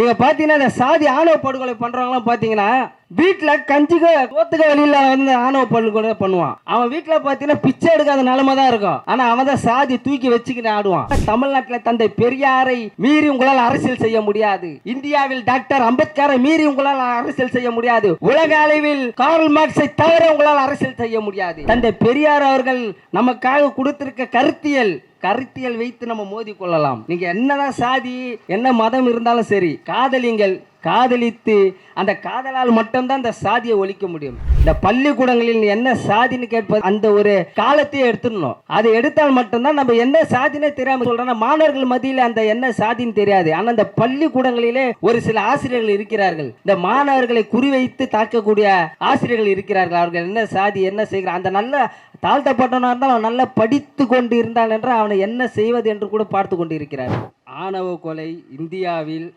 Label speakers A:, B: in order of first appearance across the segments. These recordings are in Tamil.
A: நீங்க பாத்தீங்கன்னா இந்த சாதி ஆணவ படுகொலை பண்றவங்களாம் பாத்தீங்கன்னா வீட்டுல கஞ்சிக்க கோத்துக்க வெளியில் வந்து ஆணவ படுகொலை பண்ணுவான். அவன் வீட்டுல பாத்தீங்கன்னா பிச்சை எடுக்காத நிலைமை தான் இருக்கும். ஆனா அவன் தான் சாதி தூக்கி வச்சுக்கிட்டு ஆடுவான். தமிழ்நாட்டுல தந்தை பெரியாரை மீறி உங்களால் அரசியல் செய்ய முடியாது. இந்தியாவில் டாக்டர் அம்பேத்கரை மீறி உங்களால் அரசியல் செய்ய முடியாது. உலக அளவில் கார்ல் மார்க்ஸை தவிர உங்களால் அரசியல் செய்ய முடியாது. தந்தை பெரியார் அவர்கள் நமக்காக கொடுத்திருக்க கருத்தியல் கருத்தியல் வைத்து நம்ம மோதி கொள்ளலாம் நீங்க என்னதான் சாதி என்ன மதம் இருந்தாலும் சரி காதலிங்கள் காதலித்து அந்த காதலால் மட்டும்தான் இந்த சாதியை ஒழிக்க முடியும். இந்த பள்ளிக்கூடங்களில் என்ன சாதின்னு கேட்பது அந்த ஒரு காலத்தையே எடுத்துடணும். அதை எடுத்தால் மட்டும்தான் நம்ம என்ன சாதினே தெரியாம சொல்றோம்னா மாணவர்கள் மத்தியில் அந்த என்ன சாதின்னு தெரியாது. ஆனால் இந்த பள்ளிக்கூடங்களிலே ஒரு சில ஆசிரியர்கள் இருக்கிறார்கள். இந்த மாணவர்களை குறிவைத்து தாக்கக்கூடிய ஆசிரியர்கள் இருக்கிறார்கள். அவர்கள் என்ன சாதி என்ன செய்கிறார்? அந்த நல்ல தாழ்த்தப்பட்டவனாக இருந்தால் அவன் நல்லா படித்து கொண்டு இருந்தான் என்று அவனை என்ன செய்வது என்று கூட பார்த்து கொண்டு இருக்கிறார் ஆணவ கொலை இந்தியாவில்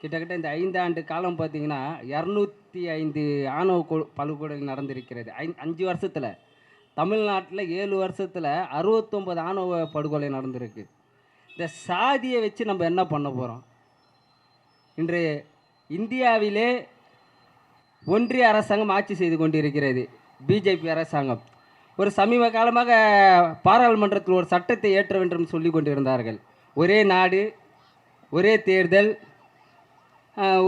A: கிட்டத்தட்ட இந்த ஐந்தாண்டு காலம் பார்த்தீங்கன்னா இரநூத்தி ஐந்து ஆணவ கொ படுகொலை நடந்திருக்கிறது. ஐ அஞ்சு வருஷத்தில். தமிழ்நாட்டில் ஏழு வருஷத்தில் அறுபத்தொம்பது ஆணவ படுகொலை நடந்திருக்கு. இந்த சாதியை வச்சு நம்ம என்ன பண்ண போகிறோம் இன்று இந்தியாவிலே ஒன்றிய அரசாங்கம் ஆட்சி செய்து கொண்டிருக்கிறது. பிஜேபி அரசாங்கம். ஒரு சமீப காலமாக பாராளுமன்றத்தில் ஒரு சட்டத்தை ஏற்ற வேண்டும் சொல்லி கொண்டிருந்தார்கள். ஒரே நாடு ஒரே தேர்தல்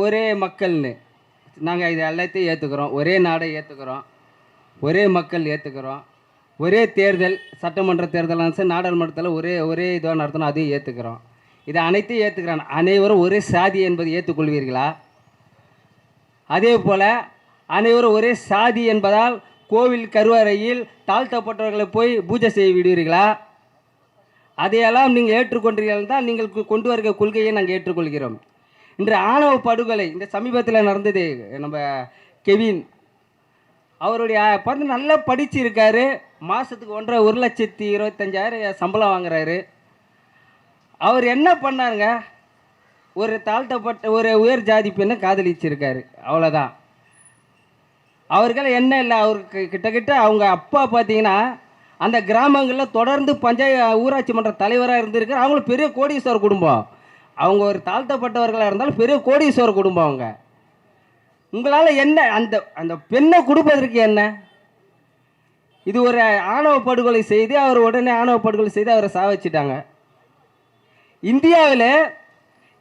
A: ஒரே மக்கள்னு. நாங்கள் இது எல்லாத்தையும் ஏற்றுக்கிறோம் ஒரே நாடை ஏற்றுக்கிறோம் ஒரே மக்கள் ஏற்றுக்கிறோம் ஒரே தேர்தல் சட்டமன்ற தேர்தலாக சரி நாடாளுமன்றத்தில் ஒரே ஒரே இதுவாக நடத்தணும் அதையும் ஏற்றுக்கிறோம் இதை அனைத்தையும் ஏற்றுக்கிறான் அனைவரும் ஒரே சாதி என்பதை ஏற்றுக்கொள்வீர்களா அதே போல் அனைவரும் ஒரே சாதி என்பதால் கோவில் கருவறையில் தாழ்த்தப்பட்டவர்களை போய் பூஜை செய்ய விடுவீர்களா? அதையெல்லாம் நீங்கள் ஏற்றுக்கொண்டீர்கள் தான் நீங்கள் கொண்டு வருகிற கொள்கையை நாங்கள் ஏற்றுக்கொள்கிறோம். இன்று ஆணவ படுகொலை இந்த சமீபத்தில் நடந்தது. நம்ம கெவின் அவருடைய பார்த்து நல்லா படிச்சிருக்காரு. மாதத்துக்கு ஒன்றரை ஒரு லட்சத்தி இருபத்தஞ்சாயிரம் சம்பளம் வாங்குறாரு. அவர் என்ன பண்ணாருங்க? ஒரு தாழ்த்தப்பட்ட ஒரு உயர் ஜாதி பெண்ணை காதலிச்சிருக்காரு. அவ்வளோதான் அவர்கள் என்ன இல்லை அவருக்கு கிட்டக்கிட்ட அவங்க அப்பா பார்த்தீங்கன்னா அந்த கிராமங்களில் தொடர்ந்து பஞ்சாய ஊராட்சி மன்ற தலைவராக இருந்திருக்கார். அவங்களும் பெரிய கோடீஸ்வரர் குடும்பம். அவங்க ஒரு தாழ்த்தப்பட்டவர்களாக இருந்தாலும் பெரிய கோடீஸ்வரர் குடும்பம் அவங்க. உங்களால் என்ன? அந்த அந்த பெண்ணை கொடுப்பதற்கு என்ன? இது ஒரு ஆணவ படுகொலை செய்து அவர் உடனே ஆணவ படுகொலை செய்து அவரை சாவச்சிட்டாங்க. இந்தியாவில்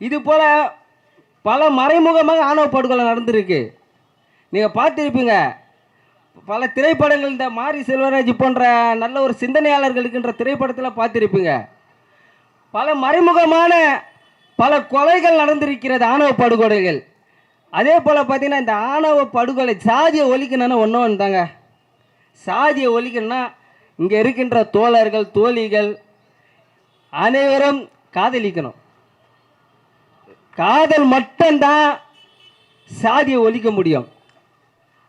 A: இது போல் பல மறைமுகமாக ஆணவ படுகொலை நடந்திருக்கு. நீங்கள் பார்த்துருப்பீங்க. பல திரைப்படங்கள் இந்த மாரி செல்வராஜ் போன்ற நல்ல ஒரு சிந்தனையாளர்களுக்குன்ற திரைப்படத்தில் பார்த்துருப்பீங்க. பல மறைமுகமான பல கொலைகள் நடந்திருக்கிறது ஆணவ படுகொலைகள். அதே போல் பார்த்தீங்கன்னா இந்த ஆணவ படுகொலை சாதியை ஒழிக்கணும்னா ஒன்றும் வந்தாங்க. சாதியை ஒழிக்கணும்னா இங்கே இருக்கின்ற தோழர்கள் தோழிகள் அனைவரும் காதலிக்கணும். காதல் மட்டும்தான் சாதியை ஒழிக்க முடியும்.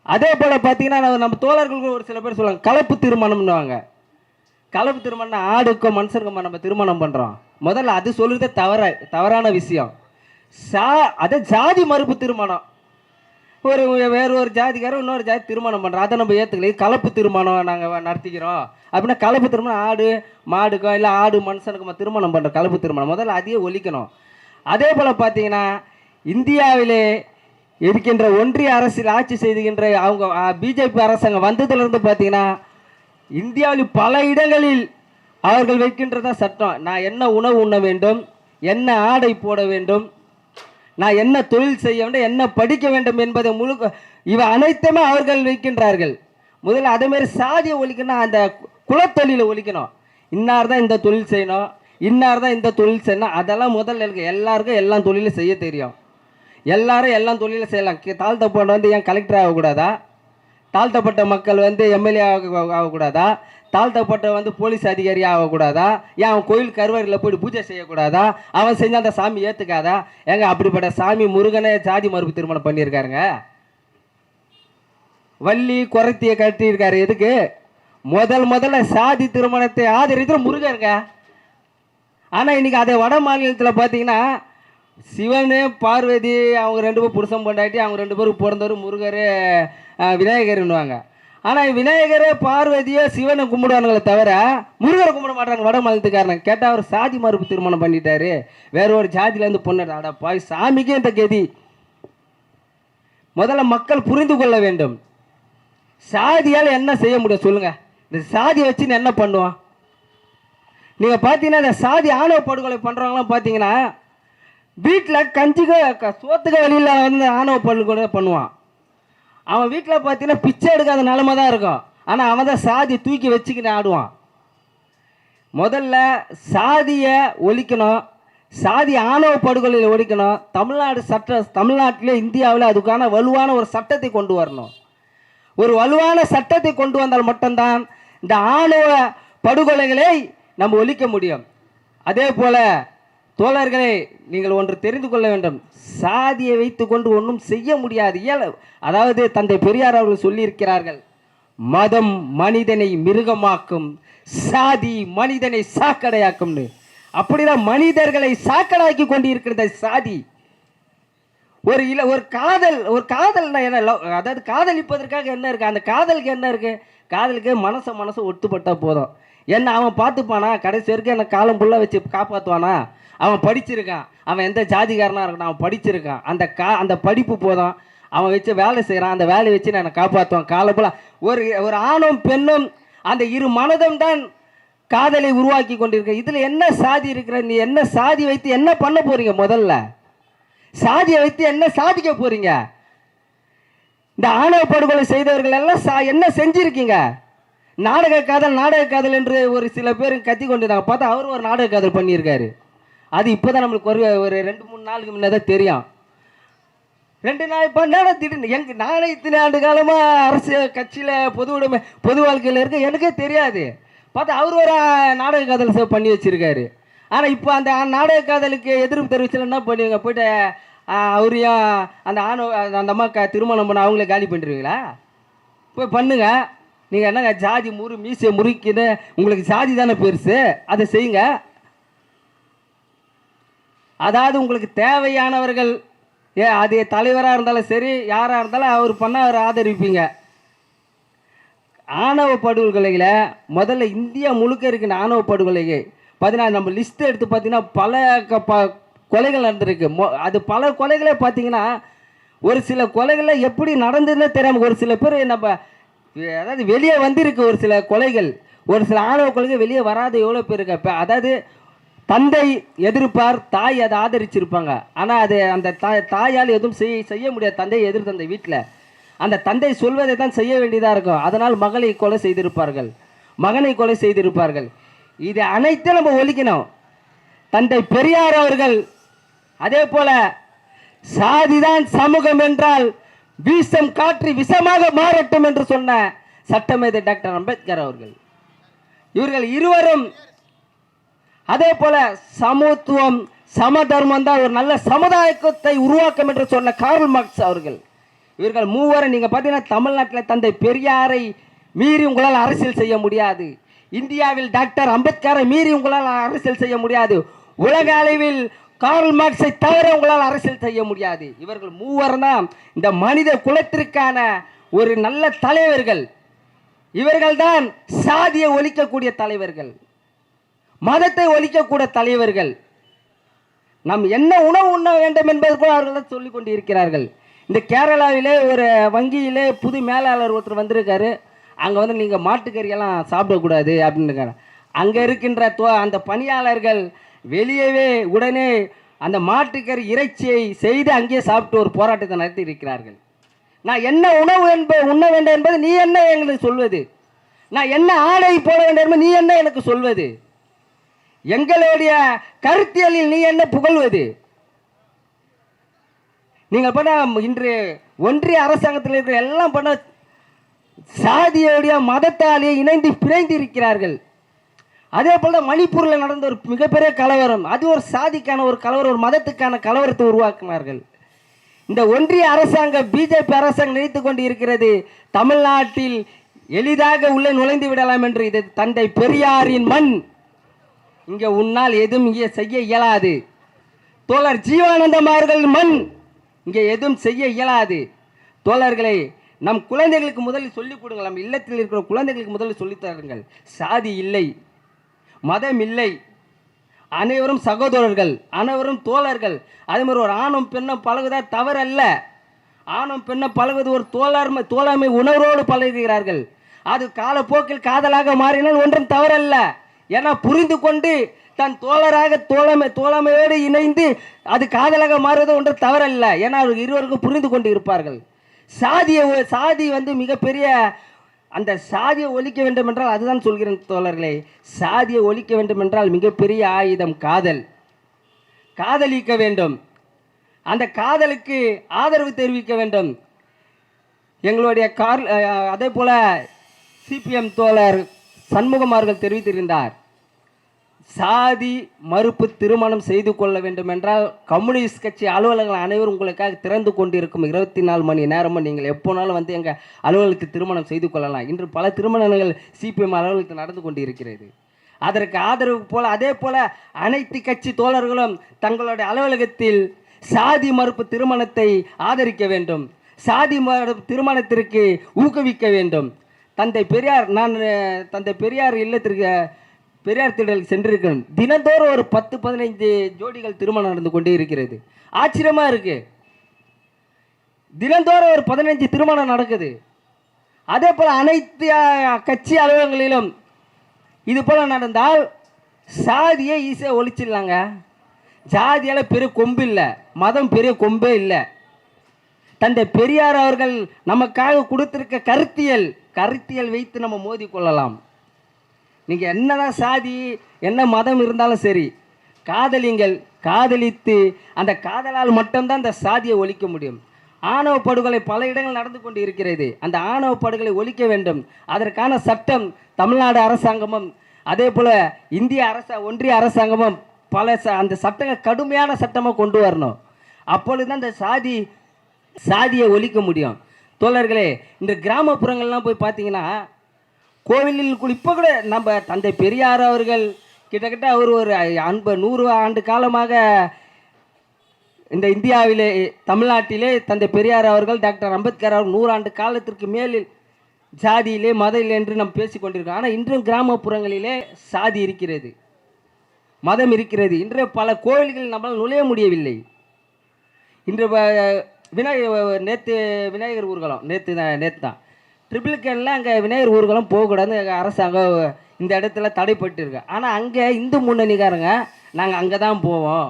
A: அதே போல் பார்த்தீங்கன்னா நம்ம- நம்ம தோழர்களுக்கு ஒரு சில பேர் சொல்லுவாங்க கலப்பு திருமணம்னுவாங்க. கலப்பு திருமணம் ஆடுக்கும் மனுஷனுக்கும் நம்ம திருமணம் பண்ணுறோம் முதல்ல அது சொல்லுறதே தவற தவறான விஷயம். சா அது ஜாதி மறுப்பு திருமணம். ஒரு வேறு ஒரு ஜாதிக்காரர் இன்னொரு ஜாதி திருமணம் பண்ணுறோம் அதை நம்ம ஏற்றுக்கல கலப்பு திருமணம் நாங்கள் நடத்திக்கிறோம். அப்படின்னா கலப்பு திருமணம் ஆடு மாடுக்கோ இல்லை ஆடு மனுஷனுக்குமா திருமணம் பண்ணுற கலப்பு திருமணம். முதல்ல அதையே ஒழிக்கணும். அதே போல் பார்த்தீங்கன்னா இந்தியாவிலே இருக்கின்ற ஒன்றிய அரசில் ஆட்சி செய்துகின்ற அவங்க பிஜேபி அரசாங்கம் வந்ததுலேருந்து பார்த்தீங்கன்னா இந்தியாவில் பல இடங்களில் அவர்கள் வைக்கின்றதா சட்டம். நான் என்ன உணவு உண்ண வேண்டும்? என்ன ஆடை போட வேண்டும்? நான் என்ன தொழில் செய்ய வேண்டும்? என்ன படிக்க வேண்டும் என்பதை முழுக்க இவை அனைத்துமே அவர்கள் வைக்கின்றார்கள். முதல்ல அதேமாரி சாதியை ஒழிக்கணும் அந்த குலத்தொழிலை ஒழிக்கணும். இன்னார் தான் இந்த தொழில் செய்யணும் இன்னார் தான் இந்த தொழில் செய்யணும். அதெல்லாம் முதல்ல இருக்குது எல்லாருக்கும் எல்லா தொழிலும் செய்ய தெரியும். எல்லாரும் எல்லா தொழிலும் செய்யலாம். தாழ்த்த தாழ்த்தப்பட்ட வந்து ஏன் கலெக்டர் ஆகக்கூடாதா? தாழ்த்தப்பட்ட மக்கள் வந்து எம்எல்ஏ ஆக ஆகக்கூடாதா? தாழ்த்தப்பட்ட வந்து போலீஸ் அதிகாரி ஆகக்கூடாதா? ஏன் அவன் கோயில் கருவறையில் போயிட்டு பூஜை செய்யக்கூடாதா? அவன் செஞ்சால் அந்த சாமி ஏற்றுக்காதா ஏங்க அப்படிப்பட்ட சாமி முருகனே ஜாதி மறுப்பு திருமணம் பண்ணியிருக்காருங்க? வள்ளி குரத்தியை கட்டியிருக்காரு. எதுக்கு? முதல் முதல்ல சாதி திருமணத்தை ஆதரித்த முருகருங்க. ஆனால் இன்றைக்கி அதே வட மாநிலத்தில் பார்த்தீங்கன்னா சிவன் பார்வதி அவங்க ரெண்டு பேரும் புருஷன் பொண்டாட்டி அவங்க ரெண்டு பேரும் பிறந்தவர் முருகர் விநாயகர்னுவாங்க ஆனால் விநாயகரே பார்வதியோ சிவனை கும்பிடுவானுங்களே தவிர முருகரை கும்பிட மாட்டாங்க வட மதத்துக்காரன் கேட்டால் அவர் சாதி மறுப்பு திருமணம் பண்ணிட்டாரு. வேற ஒரு ஜாதியிலேருந்து பொண்ணு அட பாய் சாமிக்கே இந்த கதி. முதல்ல மக்கள் புரிந்து கொள்ள வேண்டும். சாதியால் என்ன செய்ய முடியும் சொல்லுங்கள் இந்த சாதியை வச்சு என்ன பண்ணுவான் நீங்கள் பார்த்தீங்கன்னா இந்த சாதி ஆணவ படுகொலை பண்ணுறவங்களாம் பார்த்தீங்கன்னா வீட்டில் கஞ்சிக்க சோத்துக்க வெளியில் வந்து ஆணவ படுகொலை பண்ணுவான். அவன் வீட்டில் பார்த்தீங்கன்னா பிச்சை எடுக்காத நிலமை தான் இருக்கும். ஆனால் அவன் தான் சாதி தூக்கி வச்சுக்கிட்டு ஆடுவான். முதல்ல சாதியை ஒழிக்கணும். சாதி ஆணவ படுகொலையில் ஒழிக்கணும். தமிழ்நாடு சட்ட தமிழ்நாட்டில் இந்தியாவில் அதுக்கான வலுவான ஒரு சட்டத்தை கொண்டு வரணும். ஒரு வலுவான சட்டத்தை கொண்டு வந்தால் மட்டும்தான் இந்த ஆணவ படுகொலைகளை நம்ம ஒழிக்க முடியும். அதே போல் தோழர்களே நீங்கள் ஒன்று தெரிந்து கொள்ள வேண்டும். சாதியை வைத்து கொண்டு ஒன்றும் செய்ய முடியாது. இயல அதாவது தந்தை பெரியார் அவர்கள் சொல்லியிருக்கிறார்கள். மதம் மனிதனை மிருகமாக்கும் சாதி மனிதனை சாக்கடையாக்கும்னு. அப்படிதான் மனிதர்களை சாக்கடாக்கி கொண்டு இருக்கிறது சாதி. ஒரு இல்ல ஒரு காதல் ஒரு காதல்னா என்ன? லவ் அதாவது காதலிப்பதற்காக என்ன இருக்கு? அந்த காதலுக்கு என்ன இருக்கு? காதலுக்கு மனசை மனசை ஒத்துப்பட்டால் போதும். என்ன அவன் பார்த்துப்பானா? கடைசி வரைக்கும் என்னை காலம் ஃபுல்லாக வச்சு காப்பாற்றுவானா அவன் படிச்சிருக்கான். அவன் எந்த ஜாதிகாரனாக இருக்கணும் அவன் படிச்சிருக்கான். அந்த கா அந்த படிப்பு போதும். அவன் வச்சு வேலை செய்கிறான் அந்த வேலையை வச்சு நான் காப்பாற்றுவான் காலம் ஒரு ஒரு ஆணும் பெண்ணும் அந்த இரு மனதும் தான் காதலை உருவாக்கி கொண்டிருக்க. இதில் என்ன சாதி இருக்கிற நீ என்ன சாதி வைத்து என்ன பண்ண போறீங்க முதல்ல? சாதியை வைத்து என்ன சாதிக்க போறீங்க? இந்த ஆணவ படுகொலை செய்தவர்கள் எல்லாம் சா- என்ன செஞ்சிருக்கீங்க? நாடக காதல் நாடக காதல் என்று ஒரு சில பேர் கத்தி கொண்டிருந்தாங்க. பார்த்தா அவரும் ஒரு நாடக காதல் பண்ணியிருக்காரு. அது இப்போ தான் நம்மளுக்கு ஒரு ஒரு ரெண்டு மூணு நாளுக்கு முன்னே தான் தெரியும். ரெண்டு நாள் இப்போ நேரம் திடீர்னு எங்க நானே இத்தனை ஆண்டு காலமாக அரசு கட்சியில் பொது உடைமை பொது வாழ்க்கையில் இருக்க எனக்கே தெரியாது. பார்த்தா அவர் ஒரு நாடக காதல் செ- பண்ணி வச்சிருக்காரு. ஆனால் இப்போ அந்த நாடக காதலுக்கு எதிர்ப்பு தெரிவிச்சல என்ன பண்ணுவீங்க? போயிட்டு அவரையும் அந்த ஆணவ அந்த அம்மா க திருமணம் பண்ண அவங்களே காலி பண்ணிடுவீங்களா? போய் பண்ணுங்க. நீங்கள் என்னங்க ஜாதி முறு மீசை முறுக்கின்னு உங்களுக்கு ஜாதி தானே பெருசு? அதை செய்யுங்க. அதாவது உங்களுக்கு தேவையானவர்கள் ஏ அது தலைவராக இருந்தாலும் சரி யாராக இருந்தாலும் அவர் பண்ண அவர் ஆதரிப்பீங்க. ஆணவ படுகொலையில் முதல்ல இந்தியா முழுக்க இருக்கிற ஆணவ படுகொலைகள் பார்த்தீங்கன்னா நம்ம லிஸ்ட் எடுத்து பார்த்தீங்கன்னா பல க- ப- கொலைகள் நடந்திருக்கு. மொ- அது பல கொலைகளே பார்த்தீங்கன்னா ஒரு சில கொலைகளில் எப்படி நடந்ததுன்னே தெரியாமல் ஒரு சில பேர் நம்ம அதாவது வெளியே வந்திருக்கு ஒரு சில கொலைகள். ஒரு சில ஆணவ கொலைகள் வெளியே வராத எவ்வளோ பேர் இருக்கு இப்போ அதாவது தந்தை எதிர்ப்பார் தாய் அதை ஆதரிச்சிருப்பாங்க. ஆனால் அது அந்த தாய் தாயால் எதுவும் செய்ய செய்ய முடியாது. தந்தையை எதிர் அந்த வீட்டில் அந்த தந்தை சொல்வதை தான் செய்ய வேண்டியதாக இருக்கும். அதனால் மகளை கொலை செய்திருப்பார்கள். மகனை கொலை செய்திருப்பார்கள். இது அனைத்தும் நம்ம ஒழிக்கணும். தந்தை பெரியார் அவர்கள் அதே போல சாதிதான் சமூகம் என்றால் வீசம் காற்று விஷமாக மாறட்டும் என்று சொன்ன சட்டமேதை டாக்டர் அம்பேத்கர் அவர்கள். இவர்கள் இருவரும் அதே போல சமத்துவம் சமதர்மம் தான் ஒரு நல்ல சமுதாயத்தை உருவாக்கும் என்று சொன்ன கார்ல் மார்க்ஸ் அவர்கள். இவர்கள் மூவரும் நீங்கள் பார்த்தீங்கன்னா தமிழ்நாட்டில் தந்தை பெரியாரை மீறி உங்களால் அரசியல் செய்ய முடியாது. இந்தியாவில் டாக்டர் அம்பேத்கரை மீறி உங்களால் அரசியல் செய்ய முடியாது. உலக அளவில் கார்ல் மார்க்ஸை தவிர உங்களால் அரசியல் செய்ய முடியாது. இவர்கள் மூவர் தான் இந்த மனித குலத்திற்கான ஒரு நல்ல தலைவர்கள். இவர்கள்தான் சாதியை ஒழிக்கக்கூடிய தலைவர்கள். மதத்தை ஒழிக்கக்கூட தலைவர்கள். நாம் என்ன உணவு உண்ண வேண்டும் என்பது கூட அவர்கள் தான் சொல்லிக் கொண்டு இருக்கிறார்கள் இந்த கேரளாவிலே ஒரு வங்கியிலே புது மேலாளர் ஒருத்தர் வந்திருக்காரு. அங்கே வந்து நீங்கள் மாட்டுக்கறியெல்லாம் சாப்பிடக்கூடாது அப்படின்னு இருக்காங்க அங்கே இருக்கின்ற தோ- அந்த பணியாளர்கள் வெளியவே உடனே அந்த மாட்டுக்கறி இறைச்சியை செய்து அங்கேயே சாப்பிட்டு ஒரு போராட்டத்தை நடத்தி இருக்கிறார்கள். நான் என்ன உணவு என்பது உண்ண வேண்டும் என்பது நீ என்ன எங்களுக்கு சொல்வது? நான் என்ன ஆடை போட வேண்டும் என்பது நீ என்ன எனக்கு சொல்வது? எங்களுடைய கருத்தியலில் நீ என்ன புகழ்வது? நீங்கள் பண்ண இன்று ஒன்றிய அரசாங்கத்தில் இருக்கிற எல்லாம் பண்ண சாதியோடைய மதத்தாலே இணைந்து பிணைந்து இருக்கிறார்கள் அதே போல மணிப்பூரில் நடந்த ஒரு மிகப்பெரிய கலவரம். அது ஒரு சாதிக்கான ஒரு கலவரம் ஒரு மதத்துக்கான கலவரத்தை உருவாக்கினார்கள். இந்த ஒன்றிய அரசாங்கம் பிஜேபி அரசாங்கம் நினைத்து கொண்டு இருக்கிறது தமிழ்நாட்டில் எளிதாக உள்ளே நுழைந்து விடலாம் என்று. இது தந்தை பெரியாரின் மண். இங்கே உன்னால் எதுவும் இங்கே செய்ய இயலாது. தோழர் ஜீவானந்தம் அவர்கள் மண் இங்கே எதுவும் செய்ய இயலாது. தோழர்களை நம் குழந்தைகளுக்கு முதலில் சொல்லிக் கொடுங்கள். நம் இல்லத்தில் இருக்கிற குழந்தைகளுக்கு முதலில் சொல்லித்தருங்கள் சாதி இல்லை மதம் இல்லை. அனைவரும் சகோதரர்கள் அனைவரும் தோழர்கள். அதே மாதிரி ஒரு ஆணும் பெண்ணும் பழகுதா தவறல்ல. ஆணும் பெண்ணும் பழகுவது ஒரு தோழர்மை தோழமை உணர்வோடு பழகுகிறார்கள். அது காலப்போக்கில் காதலாக மாறினால் ஒன்றும் தவறல்ல. ஏன்னா புரிந்து கொண்டு தன் தோழராக தோழமை தோழமையோடு இணைந்து அது காதலாக மாறுவது ஒன்றும் தவறல்ல. ஏன்னா அவர்கள் இருவருக்கும் புரிந்து கொண்டு இருப்பார்கள். சாதியை சாதி வந்து மிகப்பெரிய அந்த சாதியை ஒழிக்க வேண்டும் என்றால் அதுதான் சொல்கிறேன் தோழர்களே. சாதியை ஒழிக்க வேண்டும் என்றால் மிகப்பெரிய ஆயுதம் காதல். காதலிக்க வேண்டும். அந்த காதலுக்கு ஆதரவு தெரிவிக்க வேண்டும். எங்களுடைய கார் அதே போல் சிபிஎம் தோழர் சண்முகமார்கள் தெரிவித்திருந்தார். சாதி மறுப்பு திருமணம் செய்து கொள்ள வேண்டும் என்றால் கம்யூனிஸ்ட் கட்சி அலுவலகங்கள் அனைவரும் உங்களுக்காக திறந்து கொண்டிருக்கும் இருபத்தி நாலு மணி நேரமும் நீங்கள் எப்போனாலும் வந்து எங்கள் அலுவலகத்துக்கு திருமணம் செய்து கொள்ளலாம். இன்று பல திருமணங்கள் சிபிஎம் அலுவலகத்தில் நடந்து கொண்டிருக்கிறது. அதற்கு ஆதரவு போல அதே போல அனைத்து கட்சி தோழர்களும் தங்களுடைய அலுவலகத்தில் சாதி மறுப்பு திருமணத்தை ஆதரிக்க வேண்டும். சாதி மறுப்பு திருமணத்திற்கு ஊக்குவிக்க வேண்டும். தந்தை பெரியார் நான் தந்தை பெரியார் இல்லத்திற்கு பெரியார் திடலுக்கு சென்றிருக்கணும் தினந்தோறும் ஒரு பத்து பதினைந்து ஜோடிகள் திருமணம் நடந்து கொண்டே இருக்கிறது. ஆச்சரியமா இருக்கு. தினந்தோறும் ஒரு பதினைஞ்சு திருமணம் நடக்குது. அதே போல் அனைத்து கட்சி அலுவலகங்களிலும் இது போல் நடந்தால் சாதியை ஈஸியாக ஒழிச்சிடலாங்க. ஜாதியால் பெரிய கொம்பு இல்லை. மதம் பெரிய கொம்பே இல்லை. தந்தை பெரியார் அவர்கள் நமக்காக கொடுத்திருக்க கருத்தியல் கருத்தியல் வைத்து நம்ம மோதி கொள்ளலாம். நீங்கள் என்னதான் சாதி என்ன மதம் இருந்தாலும் சரி காதலிங்கள் காதலித்து அந்த காதலால் மட்டும்தான் அந்த சாதியை ஒழிக்க முடியும். ஆணவ படுகொலை பல இடங்கள் நடந்து கொண்டு இருக்கிறது. அந்த ஆணவ படுகொலை ஒழிக்க வேண்டும். அதற்கான சட்டம் தமிழ்நாடு அரசாங்கமும் அதே போல் இந்திய அரச ஒன்றிய அரசாங்கமும் பல ச அந்த சட்டங்கள் கடுமையான சட்டமாக கொண்டு வரணும். அப்பொழுது தான் இந்த சாதி சாதியை ஒழிக்க முடியும். தோழர்களே இந்த கிராமப்புறங்கள்லாம் போய் பார்த்தீங்கன்னா கோவிலில் கு- இப்போ கூட நம்ம தந்தை பெரியார் அவர்கள் கிட்டத்தட்ட அவர் ஒரு அன்பு நூறு ஆண்டு காலமாக இந்த இந்தியாவிலே தமிழ்நாட்டிலே தந்தை பெரியார் அவர்கள் டாக்டர் அம்பேத்கர் அவர்கள் நூறாண்டு காலத்திற்கு மேலில் ஜாதியிலே மதம் என்று நாம் பேசிக்கொண்டிருக்கோம் ஆனால் இன்றும் கிராமப்புறங்களிலே சாதி இருக்கிறது. மதம் இருக்கிறது. இன்று பல கோவில்களில் நம்மளால் நுழைய முடியவில்லை. இன்று விநாயகர் நேற்று விநாயகர் ஊர்வலம் நேற்று தான் நேற்று தான். ட்ரிபிள் கேனில் அங்கே விநாயகர் ஊர்வலம் போகக்கூடாதுன்னு அரசாங்கம் இந்த இடத்துல தடைப்பட்டு இருக்கு. ஆனால் அங்கே இந்து முன்னணிக்காரங்க நாங்கள் அங்கே தான் போவோம்.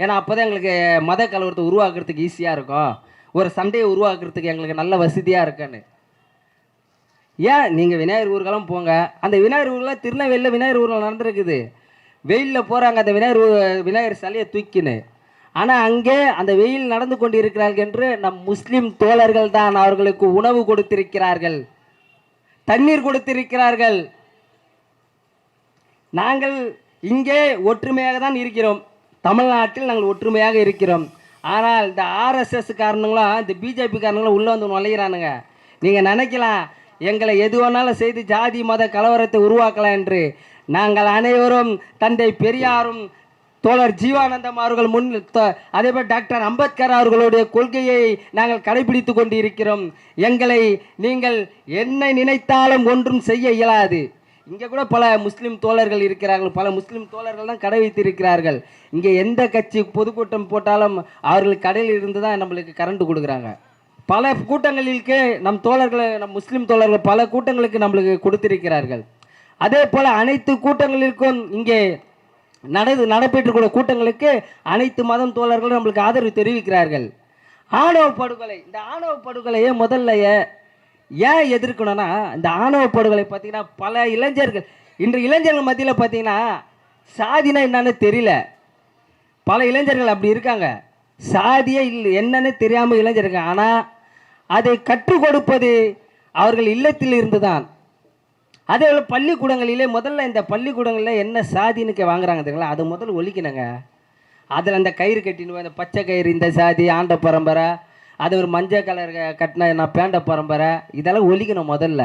A: ஏன்னா அப்போ தான் எங்களுக்கு மத கலவரத்தை உருவாக்குறதுக்கு ஈஸியாக இருக்கும். ஒரு சண்டையை உருவாக்குறதுக்கு எங்களுக்கு நல்ல வசதியாக இருக்குன்னு. ஏன்? நீங்கள் விநாயகர் ஊர்வலம் போங்க. அந்த விநாயகர் ஊரில் திருநெல்வேலியில் விநாயகர் ஊர்வலம் நடந்திருக்குது. வெயிலில் போகிறாங்க அந்த விநாயகர் விநாயகர் சிலையை தூக்கின்னு. ஆனால் அங்கே அந்த வெயில் நடந்து கொண்டு இருக்கிறார்கள் என்று நம் முஸ்லிம் தோழர்கள் தான் அவர்களுக்கு உணவு கொடுத்திருக்கிறார்கள். தண்ணீர் கொடுத்திருக்கிறார்கள். நாங்கள் இங்கே ஒற்றுமையாக தான் இருக்கிறோம். தமிழ்நாட்டில் நாங்கள் ஒற்றுமையாக இருக்கிறோம். ஆனால் இந்த ஆர்எஸ்எஸ் காரணங்களும் இந்த பிஜேபி காரணங்களும் உள்ளே வந்து நுழையிறானுங்க. நீங்கள் நினைக்கலாம் எங்களை எது வேணாலும் செய்து ஜாதி மத கலவரத்தை உருவாக்கலாம் என்று. நாங்கள் அனைவரும் தந்தை பெரியாரும் தோழர் ஜீவானந்தம் அவர்கள் முன் த- அதே போல் டாக்டர் அம்பேத்கர் அவர்களுடைய கொள்கையை நாங்கள் கடைபிடித்து கொண்டு இருக்கிறோம் எங்களை நீங்கள் என்ன நினைத்தாலும் ஒன்றும் செய்ய இயலாது. இங்கே கூட பல முஸ்லீம் தோழர்கள் இருக்கிறார்கள். பல முஸ்லீம் தோழர்கள் தான் கடை வைத்திருக்கிறார்கள். இங்கே எந்த கட்சி பொதுக்கூட்டம் போட்டாலும் அவர்கள் கடையில் இருந்து தான் நம்மளுக்கு கரண்ட் கொடுக்குறாங்க. பல கூட்டங்களுக்கு நம் தோழர்களை நம் முஸ்லீம் தோழர்கள் பல கூட்டங்களுக்கு நம்மளுக்கு கொடுத்திருக்கிறார்கள். அதே போல் அனைத்து கூட்டங்களுக்கும் இங்கே நடந்து நடைபெற்றுக்கூடிய கூட்டங்களுக்கு அனைத்து மதம் தோழர்களும் நம்மளுக்கு ஆதரவு தெரிவிக்கிறார்கள். ஆணவ படுகொலை இந்த ஆணவ படுகொலையை முதல்ல ஏன் எதிர்க்கணும்னா இந்த ஆணவ படுகொலை பார்த்தீங்கன்னா பல இளைஞர்கள் இன்று இளைஞர்கள் மத்தியில் பார்த்தீங்கன்னா சாதினா என்னன்னு தெரியல. பல இளைஞர்கள் அப்படி இருக்காங்க. சாதியே இல்லை என்னன்னு தெரியாமல் இளைஞர்கள் ஆனால் அதை கற்றுக் கொடுப்பது அவர்கள் இல்லத்தில் இருந்து தான் அதே போல் பள்ளிக்கூடங்களிலே முதல்ல இந்த பள்ளிக்கூடங்களில் என்ன சாதின்னு கே- வாங்குறாங்க தெரியுங்களா? அதை முதல்ல ஒழிக்கணுங்க அதில் அந்த கயிறு கட்டின்னு அந்த பச்சை கயிறு இந்த சாதி ஆண்ட பரம்பரை அது ஒரு மஞ்சள் கலர் கட்டின நான் பேண்ட பரம்பரை இதெல்லாம் ஒழிக்கணும் முதல்ல.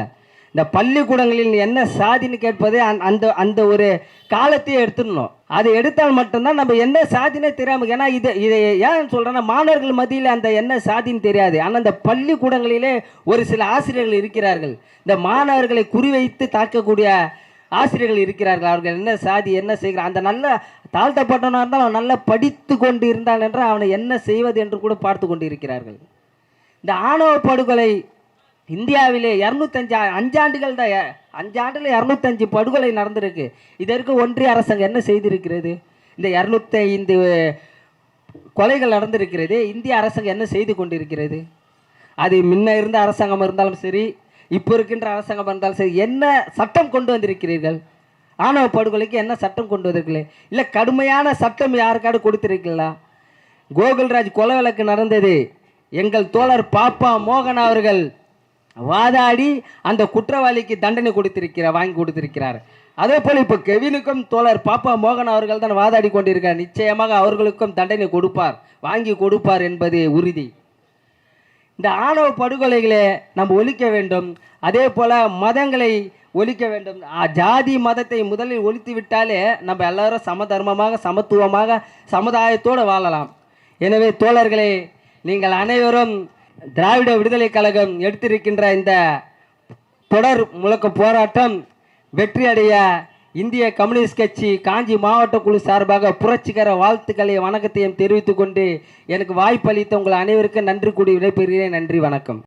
A: இந்த பள்ளிக்கூடங்களில் என்ன சாதின்னு கேட்பது அந்த- அந்த அந்த ஒரு காலத்தையே எடுத்துடணும். அது எடுத்தால் மட்டும்தான் நம்ம என்ன சாதினே தெரியாம ஏன்னா இது இதை ஏன் சொல்கிறேன்னா மாணவர்கள் மத்தியில் அந்த என்ன சாதின்னு தெரியாது. ஆனால் இந்த பள்ளிக்கூடங்களிலே ஒரு சில ஆசிரியர்கள் இருக்கிறார்கள். இந்த மாணவர்களை குறிவைத்து தாக்கக்கூடிய ஆசிரியர்கள் இருக்கிறார்கள். அவர்கள் என்ன சாதி என்ன செய்கிறார் அந்த நல்ல தாழ்த்தப்பட்டவனாக இருந்தால் அவன் நல்லா படித்து கொண்டு இருந்தான் என்றால் அவனை என்ன செய்வது என்று கூட பார்த்து கொண்டு இருக்கிறார்கள் இந்த ஆணவ படுகொலை இந்தியாவிலே இரநூத்தஞ்சு அஞ்சாண்டுகள் தான் அஞ்சாண்டில் இரநூத்தஞ்சு படுகொலை நடந்திருக்கு. இதற்கு ஒன்றிய அரசாங்கம் என்ன செய்திருக்கிறது? இந்த இரநூத்தைந்து கொலைகள் நடந்திருக்கிறது. இந்திய அரசாங்கம் என்ன செய்து கொண்டிருக்கிறது? அது முன்ன இருந்த அரசாங்கம் இருந்தாலும் சரி இப்போ இருக்கின்ற அரசாங்கம் இருந்தாலும் சரி என்ன சட்டம் கொண்டு வந்திருக்கிறீர்கள்? ஆணவ படுகொலைக்கு என்ன சட்டம் கொண்டு வந்திருக்கீங்களே இல்லை கடுமையான சட்டம் யாருக்காவது கொடுத்துருக்கீங்களா கோகுல்ராஜ் கொலை வழக்கு நடந்தது. எங்கள் தோழர் பாப்பா மோகன் அவர்கள் வாதாடி அந்த குற்றவாளிக்கு தண்டனை கொடுத்திருக்கிறார் வாங்கி கொடுத்திருக்கிறார். அதே போல் இப்போ கெவினுக்கும் தோழர் பாப்பா மோகன் அவர்கள் தான் வாதாடி கொண்டிருக்கிறார். நிச்சயமாக அவர்களுக்கும் தண்டனை கொடுப்பார் வாங்கி கொடுப்பார் என்பது உறுதி. இந்த ஆணவ படுகொலைகளை நம்ம ஒழிக்க வேண்டும். அதே போல் மதங்களை ஒழிக்க வேண்டும். ஆ, ஜாதி மதத்தை முதலில் ஒழித்து விட்டாலே நம்ம எல்லாரும் சமதர்மமாக சமத்துவமாக சமுதாயத்தோடு வாழலாம். எனவே தோழர்களே நீங்கள் அனைவரும் திராவிட விடுதலை கழகம் எடுத்திருக்கின்ற இந்த தொடர் முழக்க போராட்டம் வெற்றியடைய இந்திய கம்யூனிஸ்ட் கட்சி காஞ்சி மாவட்ட குழு சார்பாக புரட்சிகர வாழ்த்துக்களை வணக்கத்தையும் தெரிவித்துக்கொண்டு எனக்கு வாய்ப்பளித்த உங்கள் அனைவருக்கும் நன்றி கூடி விடைபெறுகிறேன். நன்றி வணக்கம்.